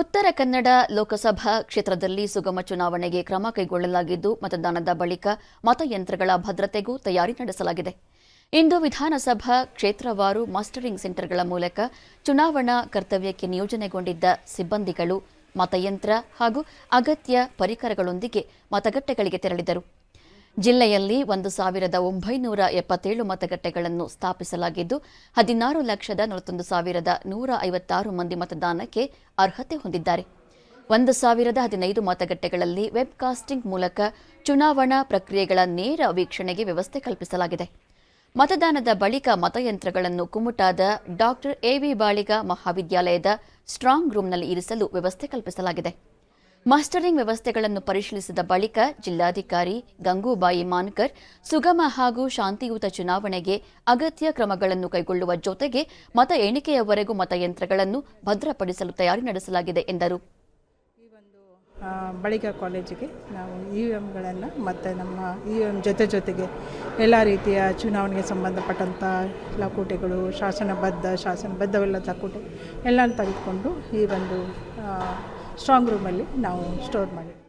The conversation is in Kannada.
ಉತ್ತರ ಕನ್ನಡ ಲೋಕಸಭಾ ಕ್ಷೇತ್ರದಲ್ಲಿ ಸುಗಮ ಚುನಾವಣೆಗೆ ಕ್ರಮ ಕೈಗೊಳ್ಳಲಾಗಿದ್ದು, ಮತದಾನದ ಬಳಿಕ ಮತಯಂತ್ರಗಳ ಭದ್ರತೆಗೂ ತಯಾರಿ ನಡೆಸಲಾಗಿದೆ. ಇಂದು ವಿಧಾನಸಭಾ ಕ್ಷೇತ್ರವಾರು ಮಾಸ್ಟರಿಂಗ್ ಸೆಂಟರ್ಗಳ ಮೂಲಕ ಚುನಾವಣಾ ಕರ್ತವ್ಯಕ್ಕೆ ನಿಯೋಜನೆಗೊಂಡಿದ್ದ ಸಿಬ್ಬಂದಿಗಳು ಮತಯಂತ್ರ ಹಾಗೂ ಅಗತ್ಯ ಪರಿಕರಗಳೊಂದಿಗೆ ಮತಗಟ್ಟೆಗಳಿಗೆ ತೆರಳಿದರು. ಜಿಲ್ಲೆಯಲ್ಲಿ ಒಂದು ಸಾವಿರದ ಒಂಬೈನೂರ ಎಪ್ಪತ್ತೇಳು ಮತಗಟ್ಟೆಗಳನ್ನು ಸ್ಥಾಪಿಸಲಾಗಿದ್ದು, ಹದಿನಾರು ಲಕ್ಷದ ನಲವತ್ತೊಂದು ಸಾವಿರದ ನೂರ ಐವತ್ತಾರು ಮಂದಿ ಮತದಾನಕ್ಕೆ ಅರ್ಹತೆ ಹೊಂದಿದ್ದಾರೆ. ಒಂದು ಸಾವಿರದ ಹದಿನೈದು ಮತಗಟ್ಟೆಗಳಲ್ಲಿ ವೆಬ್ಕಾಸ್ಟಿಂಗ್ ಮೂಲಕ ಚುನಾವಣಾ ಪ್ರಕ್ರಿಯೆಗಳ ನೇರ ವೀಕ್ಷಣೆಗೆ ವ್ಯವಸ್ಥೆ ಕಲ್ಪಿಸಲಾಗಿದೆ. ಮತದಾನದ ಬಳಿಕ ಮತಯಂತ್ರಗಳನ್ನು ಕುಮುಟಾದ ಡಾಕ್ಟರ್ ಎವಿ ಬಾಳಿಗ ಮಹಾವಿದ್ಯಾಲಯದ ಸ್ಟ್ರಾಂಗ್ ರೂಂನಲ್ಲಿ ಇರಿಸಲು ವ್ಯವಸ್ಥೆ ಕಲ್ಪಿಸಲಾಗಿದೆ. ಮಾಸ್ಟರಿಂಗ್ ವ್ಯವಸ್ಥೆಗಳನ್ನು ಪರಿಶೀಲಿಸಿದ ಬಳಿಕ ಜಿಲ್ಲಾಧಿಕಾರಿ ಗಂಗೂಬಾಯಿ ಮಾನ್ಕರ್, ಸುಗಮ ಹಾಗೂ ಶಾಂತಿಯುತ ಚುನಾವಣೆಗೆ ಅಗತ್ಯ ಕ್ರಮಗಳನ್ನು ಕೈಗೊಳ್ಳುವ ಜೊತೆಗೆ ಮತ ಎಣಿಕೆಯವರೆಗೂ ಮತಯಂತ್ರಗಳನ್ನು ಭದ್ರಪಡಿಸಲು ತಯಾರಿ ನಡೆಸಲಾಗಿದೆ ಎಂದರು. ಬಳಿಕ ಕಾಲೇಜಿಗೆ ನಾವು ಇ ವಿ ಎಮ್ಗಳನ್ನು ಮತ್ತು ನಮ್ಮ ಇ ವಿ ಎಂ ಜೊತೆ ಜೊತೆಗೆ ಎಲ್ಲ ರೀತಿಯ ಚುನಾವಣೆಗೆ ಸಂಬಂಧಪಟ್ಟಂಥ ಲಕೋಟೆಗಳು, ಶಾಸನಬದ್ಧ ಶಾಸನಬದ್ಧವೆಲ್ಲ ಲಕೋಟೆ ಎಲ್ಲ ತೆಗೆದುಕೊಂಡು ಈ ಒಂದು ಸ್ಟ್ರಾಂಗ್ ರೂಮಲ್ಲಿ ನಾವು ಸ್ಟೋರ್ ಮಾಡಿದ್ದೀವಿ